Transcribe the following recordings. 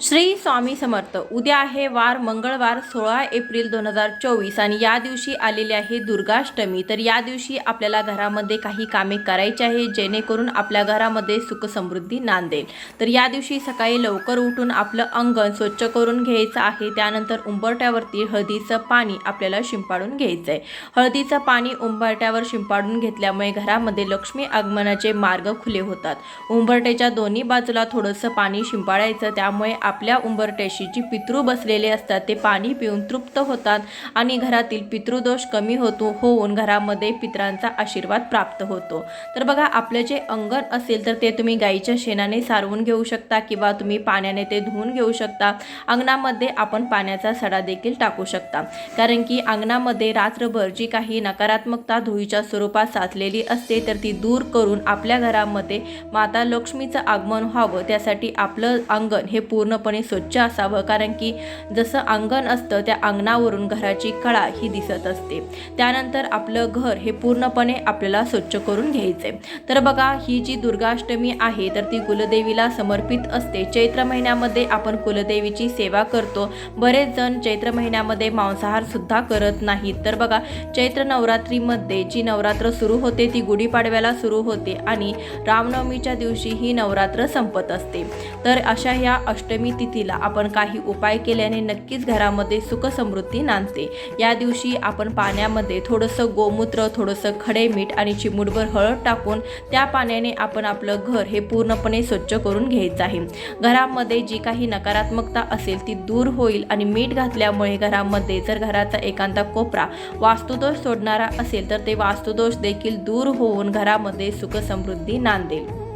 श्री स्वामी समर्थ. उद्या आहे वार मंगळवार सोळा एप्रिल दोन हजार चोवीस आणि या दिवशी आलेली आहे दुर्गाष्टमी. तर या दिवशी आपल्याला घरामध्ये काही कामे करायची आहे जेणेकरून आपल्या घरामध्ये सुखसमृद्धी नांदेल. तर या दिवशी सकाळी लवकर उठून आपलं अंगण स्वच्छ करून घ्यायचं आहे. त्यानंतर उंबरट्यावरती हळदीचं पाणी आपल्याला शिंपाडून घ्यायचं आहे हळदीचं पाणी उंबरट्यावर शिंपाडून घेतल्यामुळे घरामध्ये लक्ष्मी आगमनाचे मार्ग खुले होतात. उंबरट्याच्या दोन्ही बाजूला थोडंसं पाणी शिंपाडायचं त्यामुळे आपल्या उंबरट्याशी जी पितृ बसलेले असतात. ते पाणी पिऊन तृप्त होतात आणि घरातील पितृदोष कमी होतो होऊन घरामध्ये पितरांचा आशीर्वाद प्राप्त होतो. तर बघा आपलं जे अंगण असेल तर ते तुम्ही गाईच्या शेणाने सारवून घेऊ शकता किंवा तुम्ही पाण्याने ते धुवून घेऊ शकता. अंगणामध्ये आपण पाण्याचा सडा देखील टाकू शकता. कारण की अंगणामध्ये रात्रभर जी काही नकारात्मकता धुळीच्या स्वरूपात साचलेली असते तर ती दूर करून आपल्या घरामध्ये माता लक्ष्मीचं आगमन व्हावं त्यासाठी आपलं अंगण हे पूर्ण पूर्णपणे स्वच्छ असावं कारण की जसं अंगण असतं त्या अंगणावरून घराची कळा ही दिसत असते. त्यानंतर आपलं घर हे पूर्णपणे आपल्याला स्वच्छ करून घ्यायचे तर बघा ही जी दुर्गाष्टमी आहे तर ती कुलदेवीला समर्पित असते. चैत्र महिन्यामध्ये आपण कुलदेवीची सेवा करतो. बरेच जण चैत्र महिन्यामध्ये मांसाहार सुद्धा करत नाहीत. तर बघा चैत्र नवरात्रीमध्ये जी नवरात्र सुरू होते ती गुढीपाडव्याला सुरू होते आणि रामनवमीच्या दिवशी ही नवरात्र संपत असते. तर अशा या अष्टमी तिथीला आपण काही उपाय केल्याने नक्कीच घरामध्ये सुखसमृद्धी नांदते. या दिवशी आपण पाण्यामध्ये थोडंसं गोमूत्र थोडंसं खडे मीठ आणि चिमूटभर हळद टाकून त्या पाण्याने आपण आपलं घर हे पूर्णपणे स्वच्छ करून घ्यायचं आहे. घरामध्ये जी काही नकारात्मकता असेल ती दूर होईल आणि मीठ घातल्यामुळे घरामध्ये जर घराचा एखादा कोपरा वास्तुदोष सोडणारा असेल तर ते वास्तुदोष देखील दूर होऊन घरामध्ये सुखसमृद्धी नांदेल.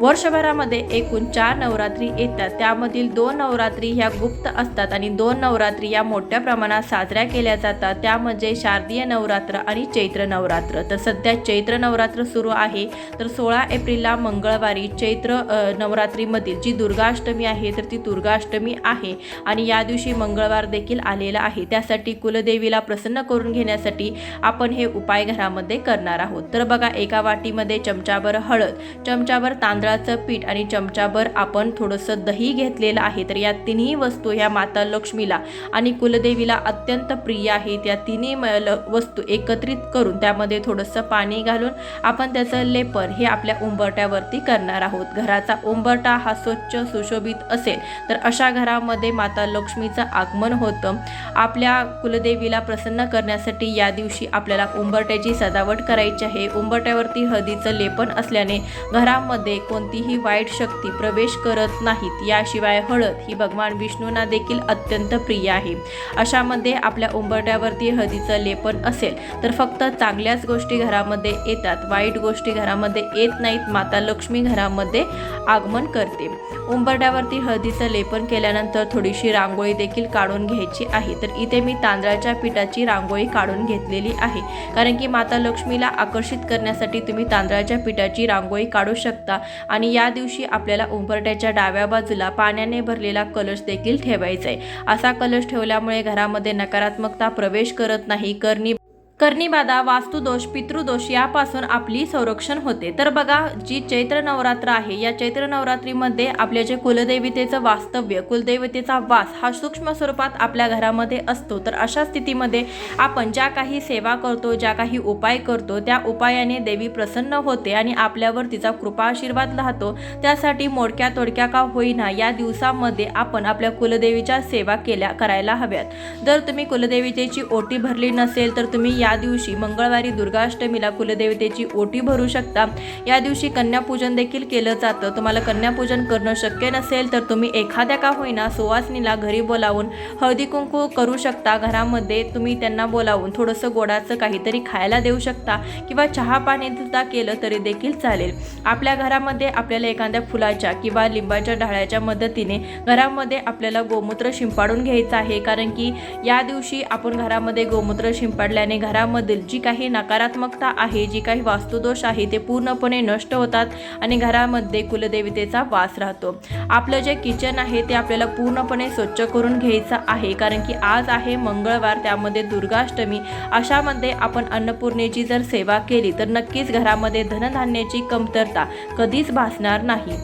वर्षभरामध्ये एकूण चार नवरात्री येतात. त्यामधील दोन नवरात्री ह्या गुप्त असतात आणि दोन नवरात्री या मोठ्या प्रमाणात साजऱ्या केल्या जातात. त्यामध्ये शारदीय नवरात्र आणि चैत्र नवरात्र. तर सध्या चैत्र नवरात्र सुरू आहे. तर सोळा एप्रिलला मंगळवारी चैत्र नवरात्रीमधील जी दुर्गाष्टमी आहे तर ती दुर्गाष्टमी आहे. आणि या दिवशी मंगळवार देखील आलेला आहे. त्यासाठी कुलदेवीला प्रसन्न करून घेण्यासाठी आपण हे उपाय घरामध्ये करणार आहोत. तर बघा एका वाटीमध्ये चमचाभर हळद चमचाभर तांदळाचं पीठ आणि चमचाभर आपण थोडंसं दही घेतलेलं आहे. तर या तिन्ही वस्तू ह्या माता लक्ष्मीला आणि कुलदेवीला अत्यंत प्रिय आहेत. या तिन्ही म- ल- वस्तू एकत्रित करून त्यामध्ये थोडंसं पाणी घालून आपण त्याचं लेपन हे आपल्या उंबरट्यावरती करणार आहोत. घराचा उंबरटा हा स्वच्छ सुशोभित असेल तर अशा घरामध्ये माता लक्ष्मीचं आगमन होतं. आपल्या कुलदेवीला प्रसन्न करण्यासाठी या दिवशी आपल्याला उंबरट्याची सजावट करायची आहे. उंबरट्यावरती हळदीचं लेपन असल्याने घरामध्ये कोणतीही वाईट शक्ती प्रवेश करत नाहीत. याशिवाय हळद ही भगवान विष्णूंना देखील अत्यंत प्रिय आहे. अशामध्ये आपल्या उंबरट्यावरती हळदीचं लेपन असेल तर फक्त चांगल्याच गोष्टी घरामध्ये येतात. वाईट गोष्टी घरामध्ये येत नाहीत. माता लक्ष्मी घरामध्ये आगमन करते. उंबरड्यावरती हळदीचं लेपन केल्यानंतर थोडीशी रांगोळी देखील काढून घ्यायची आहे. तर इथे मी तांदळाच्या पिठाची रांगोळी काढून घेतलेली आहे. कारण की माता लक्ष्मीला आकर्षित करण्यासाठी तुम्ही तांदळाच्या पिठाची रांगोळी काढू शकता. आणि या दिवशी आपल्याला उंबरट्याच्या डाव्या बाजूला पाण्याने भरलेला कलश देखील ठेवायचा आहे. असा कलश ठेवल्यामुळे घरामध्ये नकारात्मकता प्रवेश करत नाही. करणी कर्णीबाधा वास्तुदोष पितृदोष यापासून आपली संरक्षण होते. तर बघा जी चैत्र नवरात्र आहे या चैत्र नवरात्रीमध्ये आपल्या जे कुलदेवतेचं वास्तव्य कुलदेवतेचा वास हा सूक्ष्म स्वरूपात आपल्या घरामध्ये असतो. तर अशा स्थितीमध्ये आपण ज्या काही सेवा करतो ज्या काही उपाय करतो त्या उपायाने देवी प्रसन्न होते आणि आपल्यावर तिचा कृपा आशीर्वाद राहतो. त्यासाठी मोडक्या तोडक्या का होईना या दिवसामध्ये आपण आपल्या कुलदेवीच्या सेवा केल्या करायला हव्यात. जर तुम्ही कुलदेवीतेची ओटी भरली नसेल तर तुम्ही या या दिवशी मंगळवारी दुर्गाष्टमीला कुलदेवतेची ओटी भरू शकता. या दिवशी कन्यापूजन देखील केलं जातं. तुम्हाला कन्यापूजन करणं शक्य नसेल तर तुम्ही एखाद्या का होईना सुवासनीला घरी बोलावून हळदी कुंकू करू शकता. घरामध्ये तुम्ही त्यांना बोलावून थोडंसं गोडाचं काहीतरी खायला देऊ शकता किंवा चहा पाणी सुद्धा केलं तरी देखील चालेल. आपल्या घरामध्ये आपल्याला एखाद्या फुलाच्या किंवा लिंबाच्या ढाळ्याच्या मदतीने घरामध्ये आपल्याला गोमूत्र शिंपाडून घ्यायचं आहे. कारण की या दिवशी आपण घरामध्ये गोमूत्र शिंपाडल्याने घरामधील जी काही नकारात्मकता आहे जी काही वास्तुदोष आहे ते पूर्णपणे नष्ट होतात आणि घरामध्ये कुलदेवतेचा वास राहतो. आपलं जे किचन आहे ते आपल्याला पूर्णपणे स्वच्छ करून घ्यायचं आहे कारण की आज आहे मंगळवार त्यामध्ये दुर्गाष्टमी. अशामध्ये आपण अन्नपूर्णेची जर सेवा केली तर नक्कीच घरामध्ये धनधान्याची कमतरता कधीच भासणार नाही.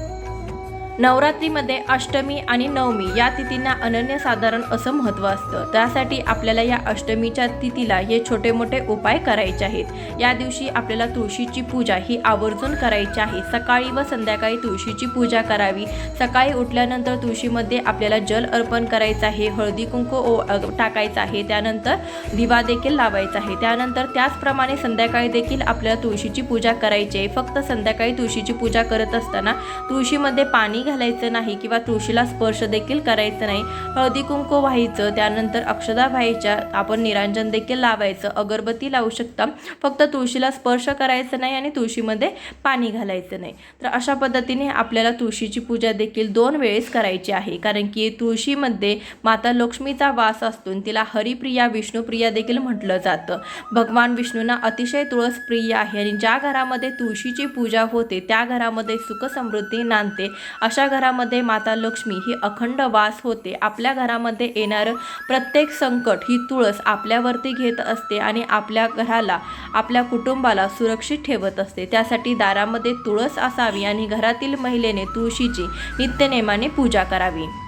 नवरात्रीमध्ये अष्टमी आणि नवमी या तिथींना अनन्यसाधारण असं महत्त्व असतं. त्यासाठी आपल्याला या अष्टमीच्या तिथीला हे छोटे मोठे उपाय करायचे आहेत. या दिवशी आपल्याला तुळशीची पूजा ही आवर्जून करायची आहे. सकाळी व संध्याकाळी तुळशीची पूजा करावी. सकाळी उठल्यानंतर तुळशीमध्ये आपल्याला जल अर्पण करायचं आहे. हळदी कुंकू ओ टाकायचं आहे. त्यानंतर दिवा देखील लावायचा आहे. त्यानंतर त्याचप्रमाणे संध्याकाळी देखील आपल्याला तुळशीची पूजा करायची आहे. फक्त संध्याकाळी तुळशीची पूजा करत असताना तुळशीमध्ये पाणी घालायचं नाही किंवा तुळशीला स्पर्श देखील करायचं नाही. हळदी कुंकू व्हायचं त्यानंतर अक्षदा व्हायच्या आपण निरांजन देखील लावायचं. अगरबत्ती लावू शकता. फक्त तुळशीला स्पर्श करायचं नाही आणि तुळशीमध्ये पाणी घालायचं नाही. तर अशा पद्धतीने आपल्याला तुळशीची पूजा देखील दोन वेळेस करायची आहे. कारण की तुळशीमध्ये माता लक्ष्मीचा वास असतो तिला हरिप्रिया विष्णुप्रिया देखील म्हटलं जातं. भगवान विष्णूंना अतिशय तुळस प्रिय आहे आणि ज्या घरामध्ये तुळशीची पूजा होते त्या घरामध्ये सुख समृद्धी नांदते. अशा घरामध्ये माता लक्ष्मी ही अखंड वास होते. आपल्या घरामध्ये येणारं प्रत्येक संकट ही तुळस आपल्यावरती घेत असते आणि आपल्या घराला आपल्या कुटुंबाला सुरक्षित ठेवत असते. त्यासाठी दारामध्ये तुळस असावी आणि घरातील महिलेने तुळशीची नित्यनेमाने पूजा करावी.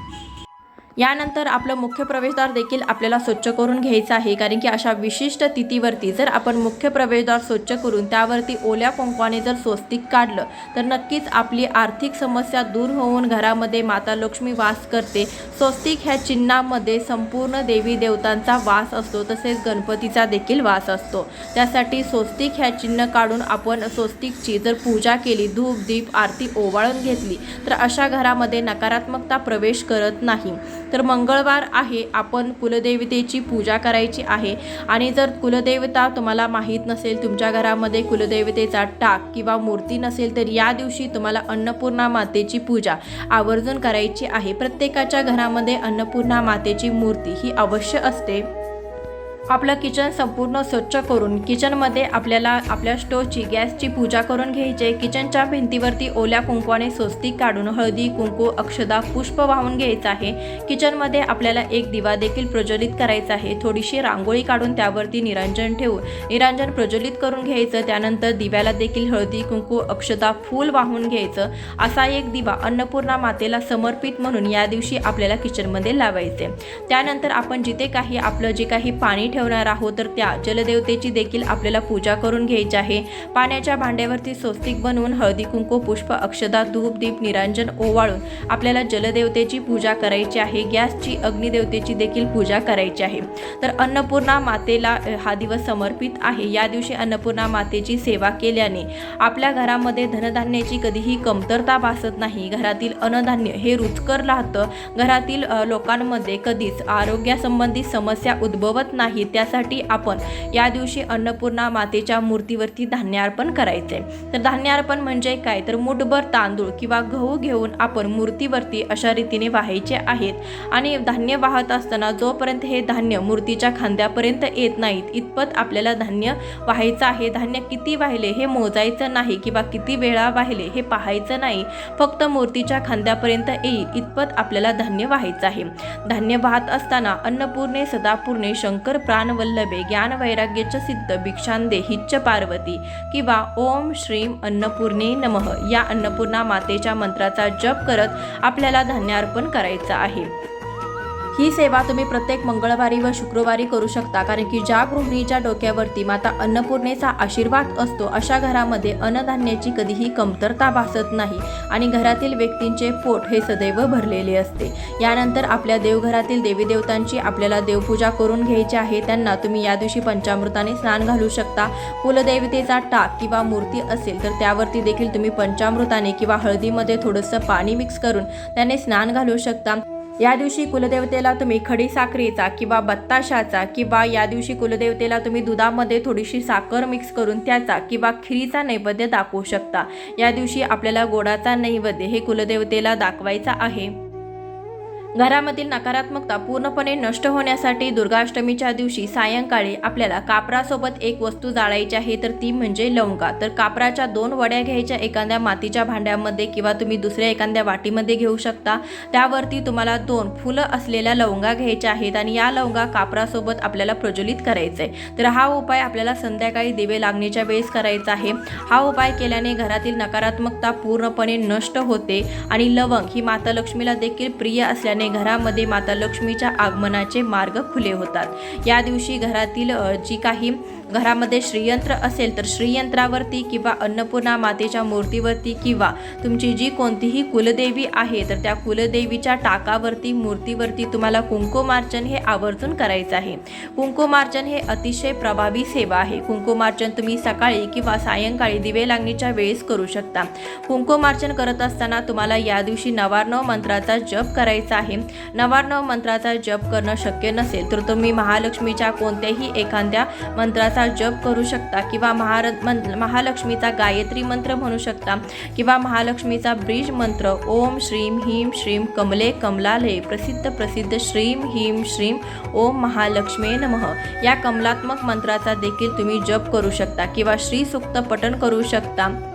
यानंतर आपलं मुख्य प्रवेशद्वार देखील आपल्याला स्वच्छ करून घ्यायचं आहे. कारण की अशा विशिष्ट तिथीवरती जर आपण मुख्य प्रवेशद्वार स्वच्छ करून त्यावरती ओल्या कुंकवाने जर स्वस्तिक काढलं तर नक्कीच आपली आर्थिक समस्या दूर होऊन घरामध्ये माता लक्ष्मी वास करते. स्वस्तिक ह्या चिन्हामध्ये संपूर्ण देवी देवतांचा वास असतो तसेच गणपतीचा देखील वास असतो. त्यासाठी स्वस्तिक ह्या चिन्ह काढून आपण स्वस्तिकची जर पूजा केली धूप दीप आरती ओवाळून घेतली तर अशा घरामध्ये नकारात्मकता प्रवेश करत नाही. तर मंगळवार आहे आपण कुलदेवतेची पूजा करायची आहे. आणि जर कुलदेवता तुम्हाला माहीत नसेल तुमच्या घरामध्ये कुलदेवतेचा टाक किंवा मूर्ती नसेल तर या दिवशी तुम्हाला अन्नपूर्णा मातेची पूजा आवर्जून करायची आहे. प्रत्येकाच्या घरामध्ये अन्नपूर्णा मातेची मूर्ती ही अवश्य असते. आपलं किचन संपूर्ण स्वच्छ करून किचनमध्ये आपल्याला आपल्या स्टोवची गॅसची पूजा करून घ्यायची. किचनच्या भिंतीवरती ओल्या कुंकवाने स्वस्तिक काढून हळदी कुंकू अक्षदा पुष्प वाहून घ्यायचं आहे. किचनमध्ये आपल्याला एक दिवा देखील प्रज्वलित करायचा आहे. थोडीशी रांगोळी काढून त्यावरती निरांजन ठेवून निरांजन प्रज्वलित करून घ्यायचं. त्यानंतर दिव्याला देखील हळदी कुंकू अक्षदा फूल वाहून घ्यायचं. असा एक दिवा अन्नपूर्णा मातेला समर्पित म्हणून या दिवशी आपल्याला किचनमध्ये लावायचे. त्यानंतर आपण जिथे काही आपलं जे काही पाणी ठेवणार आहोत. तर त्या जलदेवतेची देखील आपल्याला पूजा करून घ्यायची आहे. पाण्याच्या भांड्यावरती स्वस्तिक बनवून हळदी कुंकू पुष्प अक्षदा धूप दीप निरांजन ओवाळून आपल्याला जलदेवतेची पूजा करायची आहे. गॅसची अग्निदेवतेची देखील पूजा करायची आहे. तर अन्नपूर्णा मातेला हा दिवस समर्पित आहे. या दिवशी अन्नपूर्णा मातेची सेवा केल्याने आपल्या घरामध्ये धनधान्याची कधीही कमतरता भासत नाही. घरातील अन्नधान्य हे रुचकर राहतं. घरातील लोकांमध्ये कधीच आरोग्यासंबंधी समस्या उद्भवत नाही त्यासाठी आपण या दिवशी अन्नपूर्णा मातेच्या मूर्तीवरती धान्यार्पण करायचे. तर धान्यार्पण म्हणजे काय? तर मुठभर तांदूळ किंवा गहू घेऊन आपण मूर्तीवरती अशा रीतीने वाहायचे आहेत. आणि धान्य वाहत असताना जोपर्यंत हे धान्य मूर्तीच्या खांद्यापर्यंत येत नाहीत इतपत आपल्याला धान्य वाहायचं आहे. धान्य किती वाहिले हे मोजायचं नाही किंवा किती वेळा वाहिले हे पाहायचं नाही. फक्त मूर्तीच्या खांद्यापर्यंत येईल इतपत आपल्याला धान्य वाहायचं आहे. धान्य वाहत असताना अन्नपूर्णे सदापूर्णे शंकर प्राणवल्लभे ज्ञान वैराग्यच सिद्ध भिक्षांदे हिच्च पार्वती किंवा ओम श्रीम अन्नपूर्णे नमः या अन्नपूर्णा मातेच्या मंत्राचा जप करत आपल्याला धान्यार्पण करायचं आहे. ही सेवा तुम्ही प्रत्येक मंगळवारी व शुक्रवारी करू शकता. कारण की ज्या गृहिणीच्या डोक्यावरती माता अन्नपूर्णेचा आशीर्वाद असतो अशा घरामध्ये अन्नधान्याची कधीही कमतरता भासत नाही आणि घरातील व्यक्तींचे पोट हे सदैव भरलेले असते. यानंतर आपल्या देवघरातील देवी देवतांची आपल्याला देवपूजा करून घ्यायची आहे. त्यांना तुम्ही या दिवशी पंचामृताने स्नान घालू शकता. कुलदेवतेचा टाक किंवा मूर्ती असेल तर त्यावरती देखील तुम्ही पंचामृताने किंवा हळदीमध्ये थोडंसं पाणी मिक्स करून त्याने स्नान घालू शकता. या दिवशी कुलदेवतेला तुम्ही खडी साखरेचा किंवा बत्ताशाचा किंवा या दिवशी कुलदेवतेला तुम्ही दुधामध्ये थोडीशी साखर मिक्स करून त्याचा किंवा खिरीचा नैवेद्य दाखवू शकता. या दिवशी आपल्याला गोडाचा नैवेद्य हे कुलदेवतेला दाखवायचा आहे. घरामधील नकारात्मकता पूर्णपणे नष्ट होण्यासाठी दुर्गाष्टमीच्या दिवशी सायंकाळी आपल्याला कापरासोबत एक वस्तू जाळायची आहे तर ती म्हणजे लवंगा. तर कापराच्या दोन वड्या घ्यायच्या एखाद्या मातीच्या भांड्यामध्ये किंवा तुम्ही दुसऱ्या एखाद्या वाटीमध्ये घेऊ शकता. त्यावरती तुम्हाला दोन फुलं असलेल्या लवंगा घ्यायच्या आहेत आणि या लवंगा कापरासोबत आपल्याला प्रज्वलित करायचं आहे तर हा उपाय आपल्याला संध्याकाळी दिवे लागण्याच्या वेळेस करायचा आहे. हा उपाय केल्याने घरातील नकारात्मकता पूर्णपणे नष्ट होते आणि लवंग ही माता लक्ष्मीला देखील प्रिय असल्याने घरामध्ये माता लक्ष्मीच्या आगमनाचे मार्ग खुले होतात. या दिवशी घरातील जी काही घरामध्ये श्रीयंत्र असेल तर श्रीयंत्रावरती किंवा अन्नपूर्णा मातेच्या मूर्तीवरती किंवा तुमची जी कोणतीही कुलदेवी आहे तर त्या कुलदेवीच्या टाकावरती मूर्तीवरती तुम्हाला कुंकुमार्चन हे आवर्जून करायचं आहे. कुंकुमार्चन हे अतिशय प्रभावी सेवा आहे. कुंकुमार्चन तुम्ही सकाळी किंवा सायंकाळी दिवे लागणीच्या वेळेस करू शकता. कुंकुमार्चन करत असताना तुम्हाला या दिवशी नवार्णव मंत्राचा जप करायचा आहे. नवार्णव मंत्राचा जप करणं शक्य नसेल तर तुम्ही महालक्ष्मीच्या कोणत्याही एखाद्या मंत्राचा जप करू शकता किंवा महार मंत्र महालक्ष्मीचा गायत्री मंत्र म्हणू शकता किंवा महालक्ष्मीचा ब्रिज मंत्र ओम श्रीम ह्रीम श्रीम कमले कमलाले प्रसिद्ध प्रसिद्ध श्रीम ह्रीम श्रीम ओम महालक्ष्मे नमः. या कमलात्मक मंत्राचा देखील तुम्ही जप करू शकता किंवा श्री सुक्त पठण करू शकता.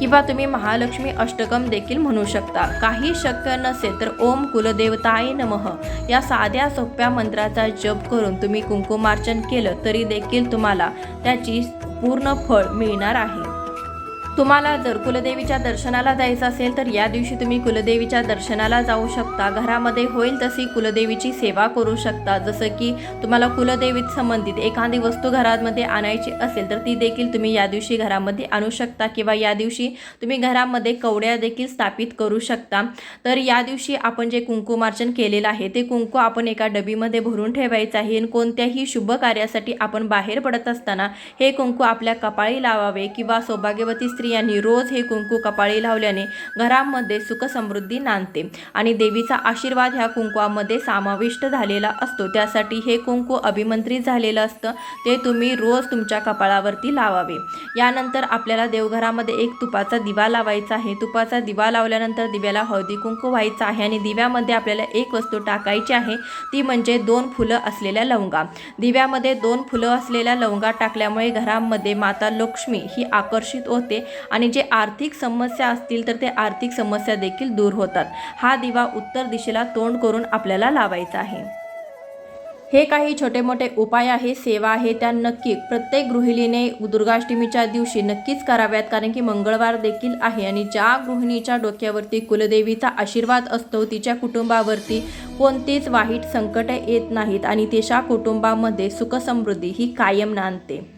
किंवा तुम्ही महालक्ष्मी अष्टकम देखील म्हणू शकता. काही शक्य नसेल तर ओम कुलदेवताय नमः. या साध्या सोप्या मंत्राचा जप करून तुम्ही कुंकुमार्चन केलं तरी देखील तुम्हाला त्याची पूर्ण फळ मिळणार आहे. तुम्हाला जर कुलदेवीच्या दर्शनाला जायचं असेल तर या दिवशी तुम्ही कुलदेवीच्या दर्शनाला जाऊ शकता. घरामध्ये होईल तशी कुलदेवीची सेवा करू शकता. जसं की तुम्हाला कुलदेवीत संबंधित एखादी वस्तू घरामध्ये आणायची असेल तर ती देखील तुम्ही या दिवशी घरामध्ये आणू शकता किंवा या दिवशी तुम्ही घरामध्ये कवड्या देखील स्थापित करू शकता. तर या दिवशी आपण जे कुंकुमार्चन केलेलं आहे ते कुंकू आपण एका डबीमध्ये भरून ठेवायचं आहे. आणि कोणत्याही शुभ कार्यासाठी आपण बाहेर पडत असताना हे कुंकू आपल्या कपाळी लावावे किंवा सौभाग्यवती स्त्री स्त्रियांनी रोज हे कुंकू कपाळी लावल्याने घरामध्ये सुख समृद्धी नांदते आणि देवीचा आशीर्वाद ह्या कुंकवामध्ये समाविष्ट झालेला असतो. त्यासाठी हे कुंकू अभिमंत्रित झालेलं असतं. ते तुम्ही रोज तुमच्या कपाळावरती लावावे. यानंतर आपल्याला देवघरामध्ये एक तुपाचा दिवा लावायचा आहे. तुपाचा दिवा लावल्यानंतर दिव्याला हळदी कुंकू व्हायचा आहे आणि दिव्यामध्ये आपल्याला एक वस्तू टाकायची आहे. ती म्हणजे दोन फुलं असलेल्या लवंगा. दिव्यामध्ये दोन फुलं असलेल्या लवंगा टाकल्यामुळे घरामध्ये माता लक्ष्मी ही आकर्षित होते. आणि जे आर्थिक समस्या असतील तर ते आर्थिक समस्या देखील दूर होतात. हा दिवा उत्तर दिशेला तोंड करून आपल्याला लावायचा आहे. हे काही छोटे मोठे उपाय आहे सेवा आहे त्या नक्की प्रत्येक गृहिणीने दुर्गाष्टमीच्या दिवशी नक्कीच कराव्यात कारण की मंगळवार देखील आहे आणि ज्या गृहिणीच्या डोक्यावरती कुलदेवीचा आशीर्वाद असतो तिच्या कुटुंबावरती कोणतीच वाईट संकट येत नाहीत आणि तिच्या कुटुंबामध्ये सुखसमृद्धी ही कायम नांदते.